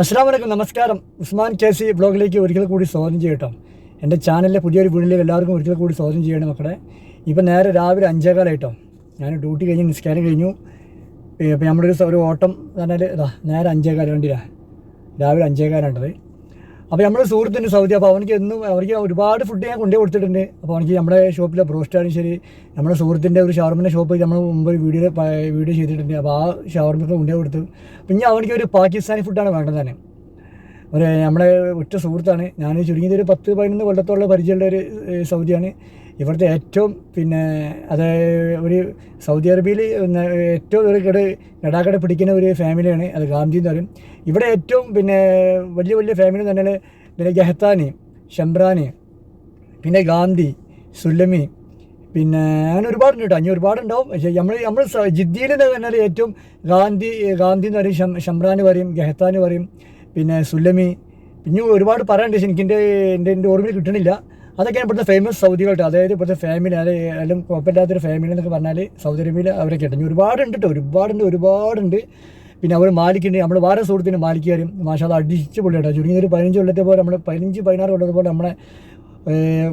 അസ്സാം നമസ്കാരം. Usman K C ബ്ലോഗിലേക്ക് ഒരിക്കൽ കൂടി സ്വാഗതം ചെയ്യട്ടോ. എന്റെ ചാനലിലെ പുതിയൊരു വീഡിയോയിലേക്ക് എല്ലാവർക്കും ഒരിക്കൽ കൂടി സ്വാഗതം ചെയ്യണം മക്കളെ. ഇപ്പം നേരെ രാവിലെ അഞ്ചേകാലായിട്ടോ. ഞാൻ ഡ്യൂട്ടി കഴിഞ്ഞ് നിസ്കാരം കഴിഞ്ഞു. ഇപ്പം നമ്മുടെ ഒരു ഓട്ടം പറഞ്ഞാൽ ഇതാ നേരെ അഞ്ചേകാല വേണ്ടിയാണ് രാവിലെ അഞ്ചേകാലുണ്ടത് അപ്പോൾ നമ്മുടെ സുഹൃത്തുണ്ട് സൗദി അപ്പോൾ അവനക്ക് എന്നും അവർക്ക് ഒരുപാട് ഫുഡ് ഞാൻ കൊണ്ടുപോയി കൊടുത്തിട്ടുണ്ട്. അപ്പോൾ അവനക്ക് നമ്മുടെ ഷോപ്പിലെ ബ്രോസ്റ്റാണെങ്കിലും ശരി നമ്മുടെ സുഹൃത്തിന്റെ ഒരു ഷവർമിന്റെ ഷോപ്പ് നമ്മൾ മുമ്പ് വീഡിയോ വീഡിയോ ചെയ്തിട്ടുണ്ട്. അപ്പോൾ ആ ഷവർമൊക്കെ കൊണ്ടുപോയി കൊടുത്തു. പിന്നെ അവനക്ക് ഒരു പാകിസ്ഥാനി ഫുഡാണ് വേണ്ടത് തന്നെ. ഒരു നമ്മുടെ ഒറ്റ സുഹൃത്താണ്. ഞാൻ ചുരുങ്ങിയത് ഒരു പത്ത് പതിനൊന്ന് കൊല്ലത്തോളം പരിചയമുള്ള ഒരു സൗദിയാണ്. ഇവിടുത്തെ ഏറ്റവും പിന്നെ അത് ഒരു സൗദി അറേബ്യയിൽ ഏറ്റവും ഒരു കട ഗടാകട പിടിക്കുന്ന ഒരു ഫാമിലിയാണ് അത് ഗാന്ധി എന്ന് പറയും. ഇവിടെ ഏറ്റവും പിന്നെ വലിയ വലിയ ഫാമിലി എന്ന് പറഞ്ഞാൽ പിന്നെ ഗഹത്താനി ഷംറാനി പിന്നെ ഗാന്ധി സുല്ലമി പിന്നെ അങ്ങനെ ഒരുപാടുണ്ട് കേട്ടോ. അഞ്ഞൂറ് ഒരുപാടുണ്ടാവും പക്ഷേ നമ്മൾ നമ്മൾ ജിദ്ദിയിൽ എന്ന് പറഞ്ഞാൽ ഏറ്റവും ഗാന്ധി ഗാന്ധി എന്ന് പറയും ഷം ഷംറാന് പറയും ഗഹത്താന് പറയും പിന്നെ സുല്ലമി പിന്നെ ഒരുപാട് പറയാനുണ്ട്. പക്ഷേ എനിക്ക് എന്റെ എന്റെ എന്റെ ഓർമ്മയിൽ കിട്ടണില്ല. അതൊക്കെയാണ് ഇവിടുത്തെ ഫേമസ് സൗദികളായിട്ട് അതായത് ഇവിടുത്തെ ഫാമിലി അതായത് എല്ലാം കുഴപ്പമില്ലാത്തൊരു ഫാമിലി എന്നൊക്കെ പറഞ്ഞാൽ സൗദി അറേബ്യയിൽ അവരൊക്കെ ഉണ്ട് ഒരുപാടുണ്ട് കേട്ടോ. ഒരുപാടുണ്ട് ഒരുപാടുണ്ട്. പിന്നെ അവർ മാലിക്കുണ്ട് നമ്മൾ വേറെ സുഹൃത്തിന് മാലിക്കാരും മാഷാ മാഷാദ് അടിച്ച് പൊള്ളിയാട്ടോ ചുരുങ്ങിയ ഒരു പതിനഞ്ച് കൊല്ലത്തെ പോലെ നമ്മൾ പതിനഞ്ച് പതിനാറ് കൊല്ലത്തെ പോലെ നമ്മളെ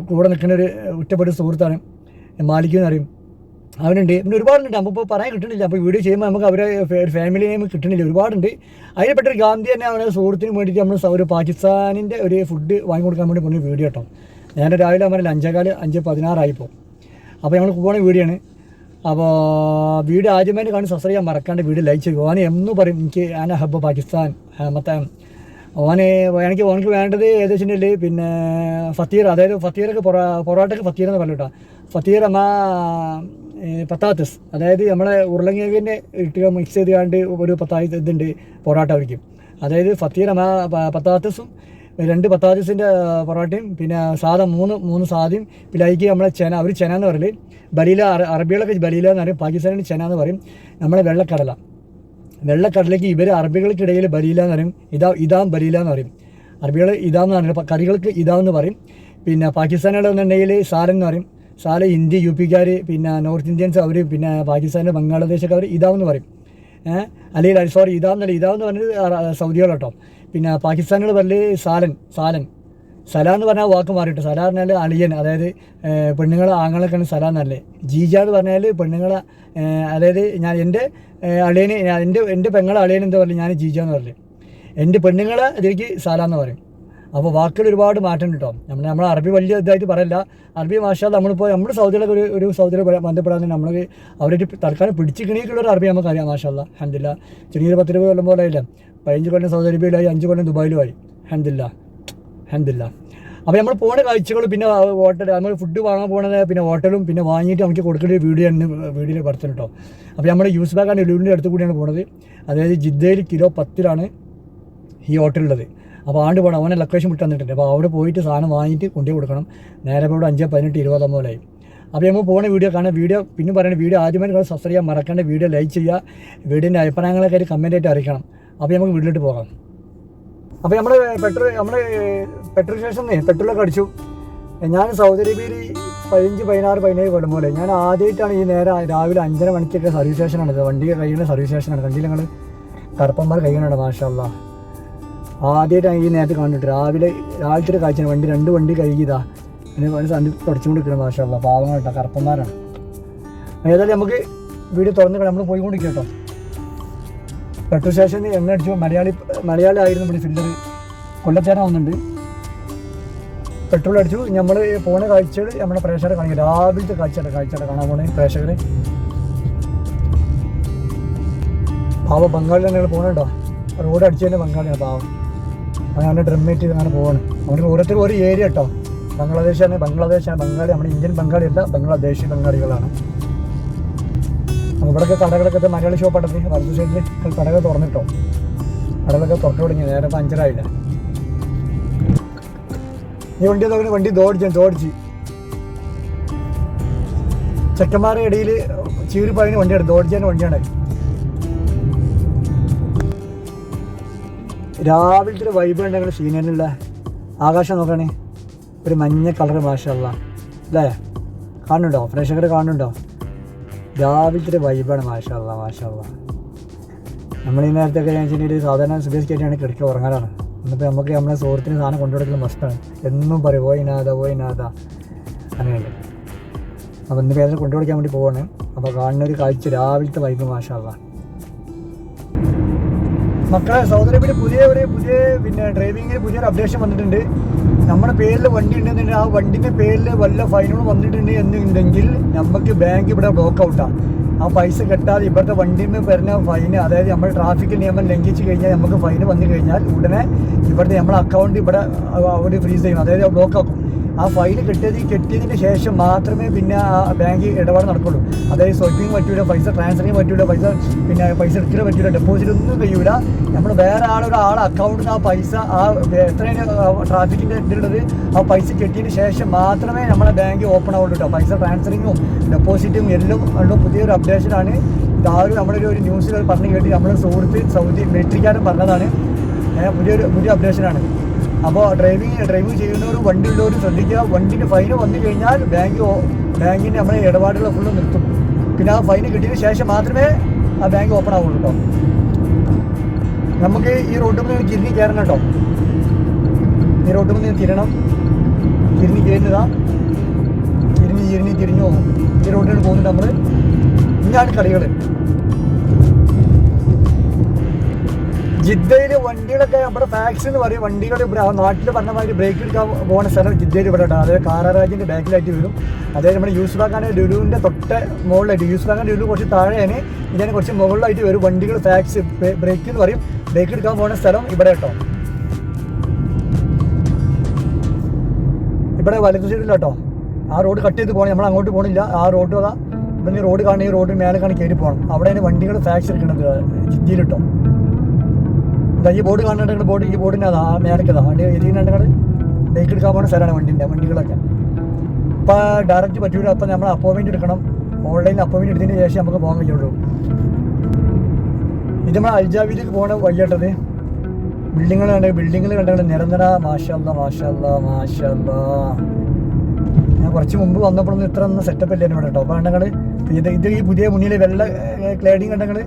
കൂടെ നിൽക്കുന്ന ഒരു ഉറ്റപ്പെട്ട സുഹൃത്താണ് മാലിക്ക് അറിയും അവനുണ്ട്. പിന്നെ ഒരുപാടുണ്ട്. നമുക്കിപ്പോൾ പറയാൻ കിട്ടുന്നില്ല. അപ്പോൾ വീഡിയോ ചെയ്യുമ്പോൾ നമുക്ക് അവരെ ഫാമിലി നെയിം കിട്ടുന്നില്ല. ഒരുപാടുണ്ട്. അതിൽപ്പെട്ട ഒരു ഗാന്ധി തന്നെ അവനെ സുഹൃത്തിന് വേണ്ടിയിട്ട് നമ്മൾ ഒരു പാകിസ്ഥാനിന്റെ ഒരു ഫുഡ് വാങ്ങി കൊടുക്കാൻ വേണ്ടി പോകുന്ന വീഡിയോ കേട്ടോ. ഞാൻ രാവിലെ പറഞ്ഞില്ല അഞ്ചേകാൽ അഞ്ച് പതിനാറായിപ്പോൾ അപ്പോൾ ഞങ്ങൾ പോകണ വീടിയാണ്. അപ്പോൾ വീട് ആദ്യമായിട്ട് കാണുന്ന സബ്സ്ക്രൈബ് ചെയ്യാൻ മറക്കാണ്ട് വീട് ലൈക്ക് ചെയ്യുക ഓനെ എന്ന് പറയും എനിക്ക് ആന ഹബ്ബ് പാകിസ്ഥാൻ മറ്റേ ഓനെ എനിക്ക് ഓനക്ക് വേണ്ടത് ഏകദേശം പിന്നെ ഫത്തീർ അതായത് ഫത്തീറൊക്കെ പൊറ പൊറോട്ടൊക്കെ ഫത്തീർ എന്ന് പറഞ്ഞു കേട്ടോ ഫത്തീർ അമ്മ പത്താത്തസ്. അതായത് നമ്മളെ ഉരുളങ്കിഴങ്ങിന്റെ ഇട്ടുക മിക്സ് ചെയ്ത് കണ്ട് ഒരു പത്തായി ഇതുണ്ട് പൊറോട്ട വയ്ക്കും അതായത് ഫത്തീർ അമ്മ പത്താത്തസും രണ്ട് പത്താത്തസിന്റെ പൊറോട്ടയും പിന്നെ സാദ മൂന്ന് മൂന്ന് സാദയും അതിലേക്ക് നമ്മളെ ചെന അവർ ചെന എന്ന് പറയൽ. ബലീല അറ- അറബികളൊക്കെ ബലീല എന്ന് പറയും പാകിസ്ഥാനിൽ ചെന എന്ന് പറയും നമ്മളെ വെള്ളക്കടല. വെള്ളക്കടലേക്ക് ഇവർ അറബികൾക്കിടയിൽ ബലീല എന്ന് പറയും ഇതാ ഇതാം ബലീല എന്ന് പറയും. അറബികൾ ഇതാന്ന് പറയും പ- കറികൾക്ക് ഇതാന്ന് പറയും. പിന്നെ പാകിസ്ഥാനികളെന്നുണ്ടെങ്കിൽ സാലൻ എന്ന് പറയും. സാല ഹിന്ദി യു പിക്കാർ പിന്നെ നോർത്ത് ഇന്ത്യൻസ് അവർ പിന്നെ പാകിസ്ഥാൻ ബംഗ്ലാദേശൊക്കെ ഇതാവെന്ന് പറയും. അല്ലെങ്കിൽ സോറി ഇതാന്നല്ല ഇതാവെന്ന് പറഞ്ഞത് സൗദികളോട്ടോ. പിന്നെ പാകിസ്ഥാനികൾ പറയൽ സാലൻ സാലൻ. സല എന്ന് പറഞ്ഞാൽ വാക്ക് മാറിയിട്ട് സല പറഞ്ഞാൽ അളിയൻ അതായത് പെണ്ണുങ്ങൾ ആങ്ങളൊക്കെയാണ് സല എന്നല്ലേ ജീജ എന്ന് പറഞ്ഞാൽ പെണ്ണുങ്ങളെ അതായത് ഞാൻ എന്റെ അളിയന് എന്റെ എന്റെ പെങ്ങളെ അളിയൻ എന്താ പറയുക ഞാൻ ജീജ എന്ന് പറയും എന്റെ പെണ്ണുങ്ങളെ ഇതിലേക്ക് സല എന്ന് പറയും. അപ്പോൾ വാക്കുകൾ ഒരുപാട് മാറ്റം കിട്ടും. നമ്മൾ നമ്മൾ അറബി വലിയ ഇതായിട്ട് പറയില്ല. അറബി ഭാഷ നമ്മളിപ്പോൾ നമ്മുടെ സൗദിയിലൊക്കെ ഒരു ഒരു സൗദിയിൽ ബന്ധപ്പെടാൻ നമ്മൾ അവരായിട്ട് തൽക്കാലം പിടിച്ചിക്കണിയൊക്കെയുള്ള ഒരു അറബി നമുക്ക് അറിയാം മാഷല്ല ഹന്ദില്ല ചെറിയൊരു പത്ത് രൂപ കൊല്ലം പോലെ ആയില്ല? പതിനഞ്ച് കൊല്ലം സൗദി അറേബ്യയിലായി അഞ്ച് കൊല്ലം ദുബായിലുമായി. ഹന്ദില്ല ഹന്ദില്ല അപ്പോൾ നമ്മൾ പോണ കാഴ്ചകൾ പിന്നെ ഹോട്ടൽ നമ്മൾ ഫുഡ് വാങ്ങാൻ പോണത് പിന്നെ ഹോട്ടലും പിന്നെ വാങ്ങിയിട്ട് നമുക്ക് കൊടുക്കേണ്ട ഒരു വീഡിയോ ആണ് വീഡിയോയിൽ പറഞ്ഞു കേട്ടോ. അപ്പോൾ നമ്മൾ യൂസ് ബാഗാണ് ലുലുവിന്റെ അടുത്ത് കൂടിയാണ് പോണത്. അതായത് ജിദ്ദയിൽ കിലോ പത്തിലാണ് ഈ ഹോട്ടലുള്ളത്. അപ്പോൾ ആണ്ട് പോകണം അവനെ ലൊക്കേഷൻ വിട്ട് തന്നിട്ടുണ്ട്. അപ്പോൾ അവിടെ പോയിട്ട് സാധനം വാങ്ങിയിട്ട് കൊണ്ടു കൊടുക്കണം. നേരെ ഇവിടെ അഞ്ച് പതിനെട്ട് ഇരുപത്തൊമ്പതിലായി അപ്പോൾ നമ്മൾ പോകുന്ന വീഡിയോ കാണാൻ വീഡിയോ പിന്നെ പറയുന്നത് വീഡിയോ ആദ്യമായി നിങ്ങൾ സബ്സ്ക്രൈബ് ചെയ്യാൻ മറക്കേണ്ട. വീഡിയോ ലൈക്ക് ചെയ്യുക. വീഡിയോന്റെ കമന്റ് ആയിട്ട് അറിയിക്കണം. അപ്പോൾ നമുക്ക് വീട്ടിലോട്ട് പോകാം. അപ്പോൾ നമ്മൾ പെട്രോൾ നമ്മൾ പെട്രോൾ സ്റ്റേഷനിൽ പെട്രോളൊക്കെ അടിച്ചു. ഞാൻ സൗദി അറേബ്യയിൽ പതിനഞ്ച് പതിനാറ് പതിനേഴ് കൊല്ലം പോലെ. ഞാൻ ആദ്യമായിട്ടാണ് ഈ നേരെ രാവിലെ അഞ്ചര മണിക്കൊക്കെ സർവീസ് സ്റ്റേഷനാണ് വണ്ടി കഴിയുന്ന സർവീസ് സ്റ്റേഷനാണ് വണ്ടിയിൽ ഞങ്ങൾ കറുപ്പന്മാർ കഴിയുന്നുണ്ട് മാഷല്ല ആദ്യമായിട്ടാണ് ഈ നേരത്തെ കണ്ടിട്ട് രാവിലെ രാവിലത്തെ ഒരു വണ്ടി രണ്ട് വണ്ടി കഴുകിയതാ. പിന്നെ വണ്ടി സന്ധി തുടച്ചുകൊണ്ട് നിൽക്കണം മാഷല്ല പാവങ്ങൾ കേട്ടോ കറുപ്പന്മാരാണ്. ഏതായാലും നമുക്ക് വീട് തുറന്ന് നമ്മൾ പോയിക്കൊണ്ടിരിക്കുക കേട്ടോ. പെട്രോൾ സ്റ്റേഷനിൽ എണ്ണ അടിച്ചു മലയാളി മലയാളി ആയിരുന്നു ഇവിടെ ഫില്ലർ കൊല്ലത്തേന വന്നിട്ടുണ്ട്. പെട്രോൾ അടിച്ചു. നമ്മൾ പോണ കാഴ്ചകൾ നമ്മുടെ പ്രേക്ഷകരെ കാണിക്കും. രാവിലത്തെ കാഴ്ചയുടെ കാഴ്ചയുടെ കാണാൻ പോണേ പ്രേക്ഷകരെ. പാവ ബംഗാളിൽ ഞങ്ങൾ പോകണുണ്ടോ റോഡ് അടിച്ചു തന്നെ ബംഗാളിയാണ് പാവം. അങ്ങനെ ഡ്രമ്മേറ്റ് ചെയ്ത് അങ്ങനെ പോവാണ്. അവിടെ ഓരോരുത്തർ ഒരു ഏരിയ കേട്ടോ ബംഗ്ലാദേശാണ് ബംഗ്ലാദേശാണ് ബംഗാളി. നമ്മുടെ ഇന്ത്യൻ ബംഗാളി അല്ല ബംഗ്ലാദേശി ബംഗാളികളാണ്. ഇവിടെയൊക്കെ കടകളൊക്കെ മലയാളി ഷോപ്പ് അടത്തി വലതു സൈഡിൽ കടകൾ തുറന്നിട്ടോ. കടകളൊക്കെ തുറന്നു തുടങ്ങി നേരെ പഞ്ചറായില്ല ഈ വണ്ടി നോക്കി വണ്ടി ദോടിച്ചു ദോടിച്ച് ചെക്കന്മാരുടെ ഇടയിൽ ചീറിപ്പായതിന് വണ്ടിയാണ് ദോടിച്ചതിന് വണ്ടിയാണ്. രാവിലത്തെ ഒരു വൈബ് ഉണ്ടെങ്കിൽ സീനിയറിലുള്ള ആകാശം നോക്കണേ. ഒരു മഞ്ഞ കളർ ഭാഷയുള്ള അല്ലേ? കാണുന്നുണ്ടോ? പ്രേക്ഷകർ കാണുന്നുണ്ടോ? രാവിലത്തെ ഒരു വൈബാണ് മാഷാ നമ്മൾ ഈ നേരത്തൊക്കെ ഞാൻ വെച്ചിട്ടുണ്ടെങ്കിൽ സാധാരണ സുഖിച്ചിട്ടാണ് കിടക്കുക ഉറങ്ങാനാണ്. എന്നിപ്പോൾ നമുക്ക് നമ്മളെ സുഹൃത്തിന് സാധനം കൊണ്ടുകൊടുക്കൽ മസ്റ്റാണ് എന്നും പറയും ഓ നാഥ പോയി ഇനാഥ അങ്ങനെയുണ്ട്. അപ്പോൾ ഇന്ന് പേരെ കൊണ്ടുകൊടുക്കാൻ വേണ്ടി പോവാണ്. അപ്പോൾ കാണുന്ന ഒരു കാഴ്ച രാവിലത്തെ വൈബ് മാഷാള്ള മക്കളെ സൗദി അറേബ്യയിൽ പുതിയ ഒരു പുതിയ പിന്നെ ഡ്രൈവിങ്ങിന് പുതിയൊരു അപ്ഡേഷൻ വന്നിട്ടുണ്ട്. നമ്മുടെ പേരിൽ വണ്ടി ഉണ്ടെന്നുണ്ടെങ്കിൽ ആ വണ്ടിന്റെ പേരിൽ വല്ല ഫൈനുകൾ വന്നിട്ടുണ്ട് എന്നുണ്ടെങ്കിൽ നമുക്ക് ബാങ്ക് ഇവിടെ ബ്ലോക്ക് ഔട്ടാണ് ആ. പൈസ കെട്ടാതെ ഇവിടുത്തെ വണ്ടിയിൽ നിന്ന് വരുന്ന ഫൈന് അതായത് നമ്മൾ ട്രാഫിക് നിയമം ലംഘിച്ച് കഴിഞ്ഞാൽ നമുക്ക് ഫൈന് വന്നു കഴിഞ്ഞാൽ ഉടനെ ഇവിടുത്തെ നമ്മുടെ അക്കൗണ്ട് ഇവിടെ അവിടെ ഫ്രീസ് ചെയ്യും അതായത് ബ്ലോക്ക് ആക്കും. ആ ഫൈൻ കിട്ടിയത് കെട്ടിയതിന് ശേഷം മാത്രമേ പിന്നെ ആ ബാങ്കിൽ ഇടപാട് നടക്കുള്ളൂ. അതായത് സ്വൈപ്പിങ് പറ്റൂല പൈസ ട്രാൻസ്ഫറിങ് പറ്റൂല പൈസ പിന്നെ പൈസ എടുക്കൽ പറ്റൂല ഡെപ്പോസിറ്റ് ഒന്നും കഴിയൂല. നമ്മൾ വേറെ ആളൊരു ആളെ അക്കൗണ്ടിൽ നിന്ന് ആ പൈസ ആ എത്രയാണ് ട്രാഫിക്കിന്റെ ഇതിലുള്ളത് ആ പൈസ കെട്ടിയതിന് ശേഷം മാത്രമേ നമ്മളെ ബാങ്ക് ഓപ്പൺ ആവുള്ളൂ കേട്ടോ പൈസ ട്രാൻസ്ഫറിങ്ങും ഡെപ്പോസിറ്റും എല്ലാം ഉള്ള പുതിയൊരു അപ്ഡേഷനാണ് ഇതാരും നമ്മുടെ ഒരു ന്യൂസിൽ പറഞ്ഞു കേട്ടി നമ്മുടെ സുഹൃത്ത് സൗദി മിലിറ്ററിക്കാരൻ പറഞ്ഞതാണ്. പുതിയൊരു പുതിയ അപ്ഡേഷനാണ് അപ്പോൾ ഡ്രൈവിംഗ് ഡ്രൈവ് ചെയ്യുന്നവരും വണ്ടി ഉള്ളവരും ശ്രദ്ധിക്കുക. വണ്ടിന് ഫൈന് വന്നു കഴിഞ്ഞാൽ ബാങ്ക് ബാങ്കിന് നമ്മുടെ ഇടപാടുകൾ ഫുള്ള് നിർത്തും. പിന്നെ ആ ഫൈന് കിട്ടിയതിന് ശേഷം മാത്രമേ ആ ബാങ്ക് ഓപ്പൺ ആവുള്ളൂ കേട്ടോ നമുക്ക് ഈ റോഡിൽ നിന്ന് തിരിഞ്ഞ് കയറണം കേട്ടോ ഈ റോഡിൽ നിന്ന് തിരണം തിരിഞ്ഞ് കയറുന്നതാ. തിരിഞ്ഞ് തിരിഞ്ഞ് തിരിഞ്ഞു പോകും. ഈ റോഡിൽ പോകുന്നുണ്ട് നമ്മൾ ഇങ്ങാണ് കളികൾ ജിദ്ദയിൽ വണ്ടികളൊക്കെ നമ്മുടെ ഫാക്സ് എന്ന് പറയും. വണ്ടികളുടെ ഇവിടെ നാട്ടിൽ പറഞ്ഞ മാതിരി ബ്രേക്ക് എടുക്കാൻ പോകുന്ന സ്ഥലം ജിദ്ദയിൽ ഇവിടെ ഉണ്ട്. അതായത് കാറാരാജിന്റെ ബാക്കിലായിട്ട് വരും. അതായത് നമ്മുടെ യൂസ് ബാഗാന്റെ ലുലുവിന്റെ തൊട്ട് മുകളിലായിട്ട് യൂസ് ബാങ്കാണ് ലുലു കുറച്ച് താഴെയാണ്. ഇതിനെ കുറച്ച് മുകളിലായിട്ട് വരും. വണ്ടികൾ ഫാക്സ് ബ്രേക്ക് എന്ന് പറയും. ബ്രേക്ക് എടുക്കാൻ പോകുന്ന സ്ഥലം ഇവിടെ കേട്ടോ. ഇവിടെ വലതു സൈഡിൽ കേട്ടോ. ആ റോഡ് കട്ട് ചെയ്ത് പോകണം നമ്മൾ അങ്ങോട്ട് പോകണില്ല ആ റോഡ് അതാ ഇവിടെ റോഡ് കാണുന്ന ഈ റോഡ് മേലെ കാണി കയറി പോകണം അവിടെയാണ് വണ്ടികൾ ഫാക്സ് എടുക്കുന്നത് ജിദ്ദയിൽ കേട്ടോ. ഇതാ ഈ ബോർഡ് കാണുന്നുണ്ടെങ്കിൽ ബോർഡ് ഈ ബോർഡിന്റെ അതാ മേലക്കതാ. വണ്ടി എരിയുന്നുണ്ടെങ്കിൽ ബൈക്ക് എടുക്കാൻ പോകുന്ന സ്ഥലമാണ് വണ്ടിന്റെ വണ്ടികളൊക്കെ. അപ്പോൾ ഡയറക്റ്റ് പറ്റൂല അപ്പോൾ നമ്മൾ അപ്പോയിൻമെന്റ് എടുക്കണം. ഓൺലൈനിൽ അപ്പോയിൻമെന്റ് എടുത്തതിന് ശേഷം നമുക്ക് പോകാൻ കഴിയുള്ളൂ. ഇത് നമ്മൾ അൽജാവിയിലേക്ക് പോകണ വഴിയാട്ടത്. ബിൽഡിങ്ങൾ കണ്ടത് ബിൽഡിങ്ങൾ കണ്ടത് നിരന്തര മാഷല്ല മാഷല്ല മാഷല്ല ഞാൻ കുറച്ച് മുമ്പ് വന്നപ്പോഴൊന്നും ഇത്ര ഒന്നും സെറ്റപ്പ് ഇല്ലായിരുന്നു ഇവിടെ കേട്ടോ. അപ്പോൾ കണ്ടങ്ങൾ ഇത് ഇത് ഈ പുതിയ മുന്നിൽ വെള്ള ക്ലേഡിങ് കണ്ടങ്ങൾ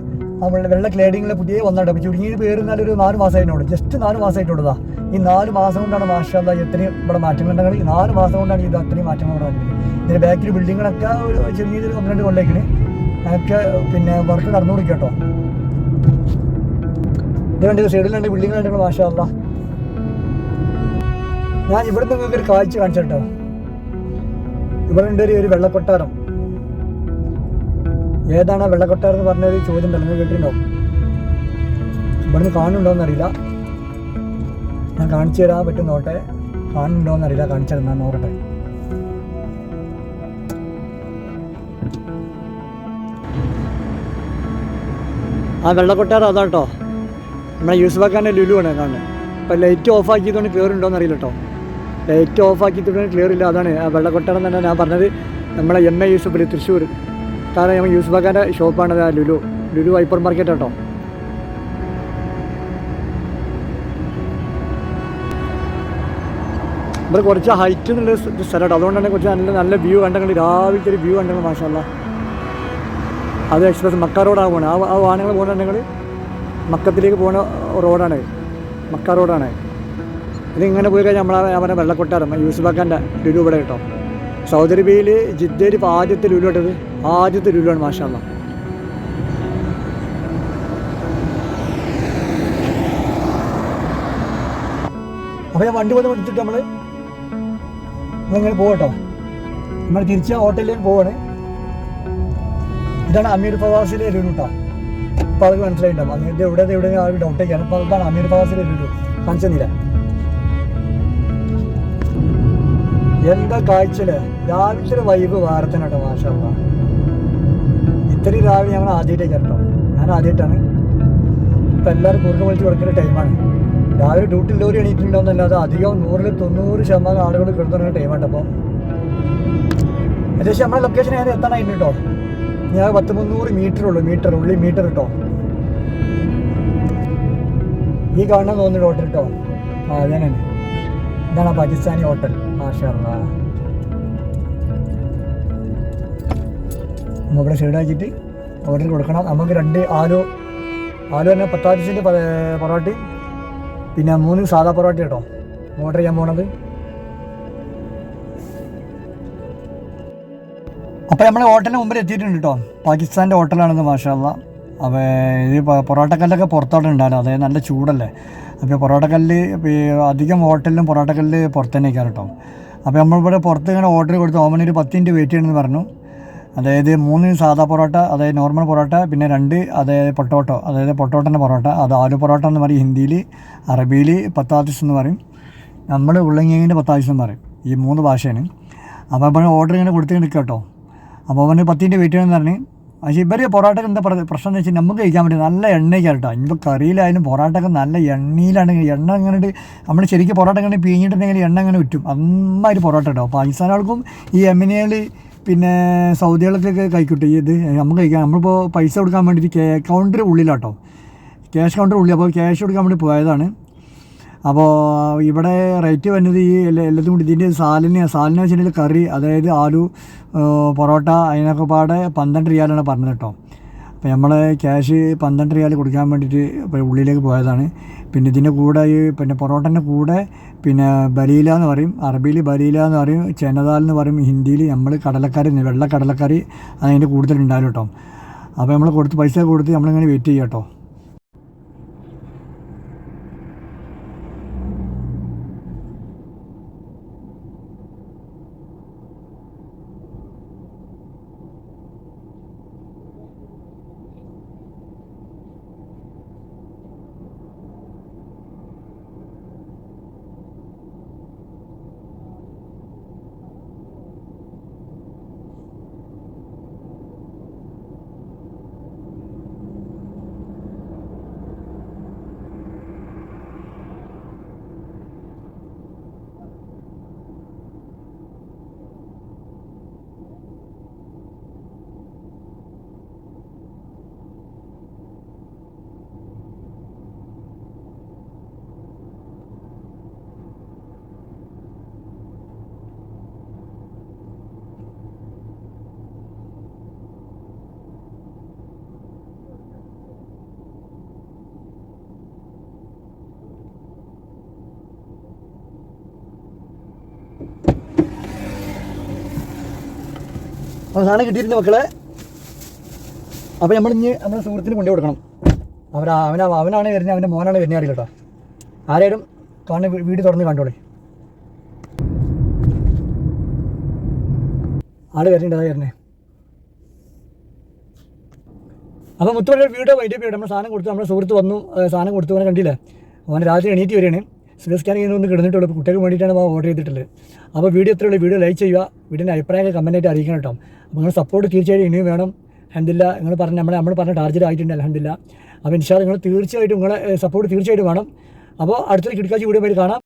വെള്ള ക്ലേഡിങ്ങിലെ പുതിയ വന്നിട്ട് ചുരുങ്ങി ചുരുങ്ങിയ പേര് ഒരു നാല് മാസമായിട്ടുണ്ട് ജസ്റ്റ് നാല് മാസമായിട്ടുള്ളതാ ഈ നാല് മാസം കൊണ്ടാണ് മാഷാല്ല എത്രയും ഇവിടെ മാറ്റങ്ങൾ ഉണ്ടെങ്കിൽ ഈ നാല് മാസം കൊണ്ടാണ് ഇത് അത്രയും മാറ്റങ്ങൾ ഇവിടെ ഇതിന്റെ ബാക്കിൽ ബിൽഡിങ്ങുകളൊക്കെ ഒരു ചെറിയൊരു രണ്ട് കൊണ്ടേക്കിന് അതൊക്കെ പിന്നെ വർക്ക് നടന്നു കേട്ടോ. ഇത് കണ്ടത് സൈഡിലുണ്ട് ബിൽഡിംഗ് കണ്ടത് മാഷാല്ല. ഞാൻ ഇവിടെ നിങ്ങൾക്ക് ഒരു കാഴ്ച കാണിച്ചിട്ടോ ഇവിടെ ഉണ്ട് ഒരു വെള്ളക്കൊട്ടാരം ഏതാണ് വെള്ളക്കൊട്ടാരം എന്ന് പറഞ്ഞ ഒരു ചോദ്യം തന്നെ കേട്ടിട്ടുണ്ടാവും. കേട്ടിട്ടുണ്ടോ ഇവിടുന്ന് കാണുന്നുണ്ടോ എന്നറിയില്ല ഞാൻ കാണിച്ചു തരാൻ പറ്റും നോട്ടെ കാണുന്നുണ്ടോ എന്നറിയില്ല കാണിച്ചു തരുന്ന നോക്കട്ടെ. ആ വെള്ളക്കൊട്ടാരം അതാട്ടോ നമ്മളെ യൂസ്ഫാക്കാന്റെ ലുലു ആണ് കാണുന്നത് അപ്പോൾ ലൈറ്റ് ഓഫ് ആക്കിയതുകൊണ്ട് ക്ലിയർ ഉണ്ടോ എന്നറിയില്ല കേട്ടോ ലൈറ്റ് ഓഫ് ആക്കിയതുകൊണ്ട് ക്ലിയർ ഇല്ല അതാണ് ആ വെള്ളക്കൊട്ടാരം തന്നെ ഞാൻ പറഞ്ഞത്. നമ്മളെ എം എ യൂസഫ് തൃശ്ശൂർ. കാരണം നമ്മൾ യൂസ്ഫാക്കാന്റെ ഷോപ്പാണ് ആ ലുലു. ലുലു ഹൈപ്പർ മാർക്കറ്റ് കേട്ടോ ഇവിടെ കുറച്ച് ഹൈറ്റ് എന്നുള്ള സ്ഥലം കേട്ടോ അതുകൊണ്ട് തന്നെ കുറച്ച് നല്ല നല്ല വ്യൂ കണ്ടെങ്കിൽ രാവിലത്തെ ഒരു വ്യൂ കണ്ടെങ്കിൽ മാഷല്ല അത് എക്സ്പ്രസ് മക്ക റോഡാണ് പോകുന്നത് ആ ആ വാഹനങ്ങൾ പോകുന്നുണ്ടെങ്കിൽ മക്കത്തിലേക്ക് പോകുന്ന റോഡാണ് മക്ക റോഡാണ് ഇതിങ്ങനെ പോയി കഴിഞ്ഞാൽ നമ്മളെ അവരെ വെള്ളക്കൊട്ടാരം യൂസുബാക്കാന്റെ ലുലു ഇവിടെ കേട്ടോ. സൗദി അറേബ്യയിൽ ജിദ്ദയിൽ ഇപ്പോൾ ആദ്യത്തെ ലുലു ഇട്ടത് ആദ്യത്തെ ലുലു ആണ് അപ്പൊ ഞാൻ വണ്ടി വന്ന് എടുത്തിട്ട് നമ്മൾ ഇങ്ങനെ പോകട്ടോ നമ്മൾ തിരിച്ച് ഹോട്ടലിൽ പോവാണ്. ഇതാണ് അമീർ ഫവാസിലെ ലുലു കേട്ടോ അപ്പോൾ അത് മനസ്സിലായിട്ടുണ്ടാവും അങ്ങനത്തെ എവിടെ എവിടെ ആ ഒരു ഡൗട്ടൊക്കെയാണ് അപ്പോൾ അതാണ് അമീർ ഫവാസിലെ ലുലു കാണിച്ചെന്നില്ല. എന്താ കാഴ്ചയിൽ രാവിലത്തെ വൈബ് വാർത്തനാട്ടോ മാഷാ ഇത്രയും രാവിലെ ഞങ്ങൾ ആദ്യമായിട്ടേ കേട്ടോ ഞാൻ ആദ്യമായിട്ടാണ്. ഇപ്പം എല്ലാവരും കുറുക്ക് വിളിച്ച് കൊടുക്കുന്ന ടൈമാണ് രാവിലെ ഡ്യൂട്ടി ലോറി എണീറ്റുണ്ടാവുന്നല്ലാതെ അധികം നൂറിൽ തൊണ്ണൂറ് ശതമാനം ആളുകൾ കിടന്നുറങ്ങുന്ന ടൈമാണ് അപ്പോൾ ഏകദേശം നമ്മുടെ ലൊക്കേഷൻ ഞാൻ എത്താനായിട്ട് കേട്ടോ ഞാൻ പത്ത് മുന്നൂറ് മീറ്റർ ഉള്ളൂ മീറ്റർ ഉള്ളി മീറ്റർ കേട്ടോ ഈ കാണാൻ തോന്നുന്നു ഹോട്ടൽ കേട്ടോ ആ അതന്നെ. ഇതാണ് പാകിസ്ഥാനി ഹോട്ടൽ മാഷാ ഇവിടെ സൈഡാക്കിയിട്ട് ഓർഡർ കൊടുക്കണം. നമുക്ക് രണ്ട് ആലു ആലു തന്നെ പത്താറ്റിസിന്റെ പൊറോട്ടി പിന്നെ മൂന്ന് സാധാ പൊറോട്ട കേട്ടോ. ഓർഡർ ചെയ്യാൻ പോണത്. അപ്പോൾ നമ്മൾ ഹോട്ടലിന് മുമ്പിൽ എത്തിയിട്ടുണ്ട് കേട്ടോ. പാകിസ്ഥാന്റെ ഹോട്ടലാണെന്ന് മാഷാല്ല അപ്പോൾ ഇത് പൊറോട്ടക്കല്ലൊക്കെ പുറത്തോട്ട് ഉണ്ടാവില്ല. അതായത് നല്ല ചൂടല്ലേ. അപ്പോൾ പൊറോട്ടക്കല്ല് അധികം ഹോട്ടലിലും പൊറോട്ടക്കല്ല് പുറത്ത് തന്നെ കേട്ടോ. അപ്പോൾ നമ്മളിവിടെ പുറത്ത് ഇങ്ങനെ ഓർഡർ കൊടുത്ത് ഓമനൊരു പത്തിന്റെ വെയിറ്റ് ചെയ്യണമെന്ന് പറഞ്ഞു. അതായത് മൂന്ന് സാധാ പൊറോട്ട അതായത് നോർമൽ പൊറോട്ട പിന്നെ രണ്ട് അതായത് പൊട്ടോട്ടോ അതായത് പൊട്ടോട്ടന്റെ പൊറോട്ട. അത് ആലു പൊറോട്ട എന്ന് പറയും ഹിന്ദിയിൽ അറബിയിൽ പത്താദിസ് എന്ന് പറയും. നമ്മൾ ഉള്ളങ്ങിയങ്ങിന്റെ പത്താദിസ് എന്ന് പറയും. ഈ മൂന്ന് ഭാഷയാണ്. അപ്പോൾ അപ്പോൾ ഓർഡർ ഇങ്ങനെ കൊടുത്ത് നിൽക്കുക കേട്ടോ അപ്പോൾ അവന് പത്തിന്റെ വെയിറ്റ് ചെയ്യണമെന്ന് പറഞ്ഞ് പക്ഷേ ഇവർ പൊറോട്ടയ്ക്ക് എന്താ പറയുക പ്രശ്നം എന്ന് വെച്ചാൽ നമുക്ക് കഴിക്കാൻ പറ്റും നല്ല എണ്ണയ്ക്കാണ് കേട്ടോ ഇനിയിപ്പോൾ കറിയിലായാലും പൊറോട്ടയൊക്കെ നല്ല എണ്ണയിലാണ്. എണ്ണ അങ്ങനെ നമ്മൾ ശരിക്കും പൊറോട്ട ഇങ്ങനെ പിഴിഞ്ഞിട്ടുണ്ടെങ്കിൽ എണ്ണ അങ്ങനെ വിറ്റും. അമ്മാതിരി പൊറോട്ട കേട്ടോ. പാകിസ്ഥാനുകൾക്കും ഈ എമിനികൾ പിന്നെ സൗദികൾക്കൊക്കെ കഴിക്കട്ടെ ഈ ഇത് നമുക്ക് കഴിക്കാം. നമ്മളിപ്പോൾ പൈസ കൊടുക്കാൻ വേണ്ടിയിട്ട് കേ കൗണ്ടർ ഉള്ളിലാട്ടോ. ക്യാഷ് കൗണ്ടർ ഉള്ളിൽ. അപ്പോൾ ക്യാഷ് കൊടുക്കാൻ വേണ്ടി പോയതാണ്. അപ്പോൾ ഇവിടെ റേറ്റ് വരുന്നത് ഈ എല്ലാ എല്ലാത്തും കൂടി. ഇതിന്റെ സാലിന് സാലിന് വെച്ചിട്ടുണ്ടെങ്കിൽ കറി അതായത് ആലു പൊറോട്ട അതിനൊക്കെ പാടെ പന്ത്രണ്ട് റിയാലാണ് പറഞ്ഞത് കേട്ടോ. അപ്പോൾ നമ്മൾ ക്യാഷ് പന്ത്രണ്ട് റിയാൽ കൊടുക്കാൻ വേണ്ടിയിട്ട് ഉള്ളിലേക്ക് പോയതാണ്. പിന്നെ ഇതിന്റെ കൂടെ ഈ പിന്നെ പൊറോട്ടന്റെ കൂടെ പിന്നെ ബലീല എന്ന് പറയും അറബിയിൽ ബലീല എന്ന് പറയും ചെന്നദാൽ എന്ന് പറയും ഹിന്ദിയിൽ നമ്മൾ കടലക്കറി വെള്ള കടലക്കറി അതിന്റെ കൂടുതൽ ഉണ്ടാവും കേട്ടോ അപ്പോൾ നമ്മൾ കൊടുത്ത് പൈസ കൊടുത്ത് നമ്മളിങ്ങനെ വെയിറ്റ് ചെയ്യാം കേട്ടോ അപ്പോൾ സാധനം കിട്ടിയിട്ടുണ്ട് മക്കളെ. അപ്പോൾ നമ്മൾ ഇനി നമ്മുടെ സുഹൃത്തിന് കൊണ്ടു കൊടുക്കണം. അവൻ അവന അവനാണ് വരുന്നത് അവന്റെ മോനാണ് വരുന്നത് അറിയില്ല കേട്ടോ. ആരേലും കാണുന്ന വീട് തുറന്ന് കണ്ടോളെ ആട് വരുന്നുണ്ട് അതാ വരുന്നത് അപ്പോൾ മുത്തോടെ വീഡിയോ വൈകിട്ട് വീട്. നമ്മൾ സാധനം കൊടുത്തു നമ്മുടെ സുഹൃത്ത് വന്നു സാധനം കൊടുത്തു അവനെ കണ്ടില്ല? അവൻ രാത്രി എണീറ്റ് വരികയാണ്. സിവിൽ സ്കാൻ ചെയ്യുന്ന ഒന്ന് കിടന്നിട്ടുള്ളൂ കുട്ടികൾക്ക് വേണ്ടിയിട്ടാണ് ഓർഡർ ചെയ്തിട്ടുള്ളത്. അപ്പോൾ വീഡിയോ എത്രയുള്ളൂ വീഡിയോ ലൈക്ക് ചെയ്യുക വീടിന്റെ അഭിപ്രായങ്ങൾ കമന്റായിട്ട് അറിയിക്കണം കേട്ടോ. നിങ്ങൾ സപ്പോർട്ട് തീർച്ചയായിട്ടും ഇനിയും വേണം. അഹമ്മദില്ല നിങ്ങൾ പറഞ്ഞ നമ്മൾ നമ്മൾ പറഞ്ഞ ടാർജറ്റ് ആയിട്ടുണ്ട് അലഹമില്ല അപ്പോൾ ഇൻഷാ നിങ്ങൾ തീർച്ചയായിട്ടും നിങ്ങളെ സപ്പോർട്ട് തീർച്ചയായിട്ടും വേണം. അപ്പോൾ അടുത്തൊരു കിടക്കാച്ചി കൂടിയ പേര് കാണാം.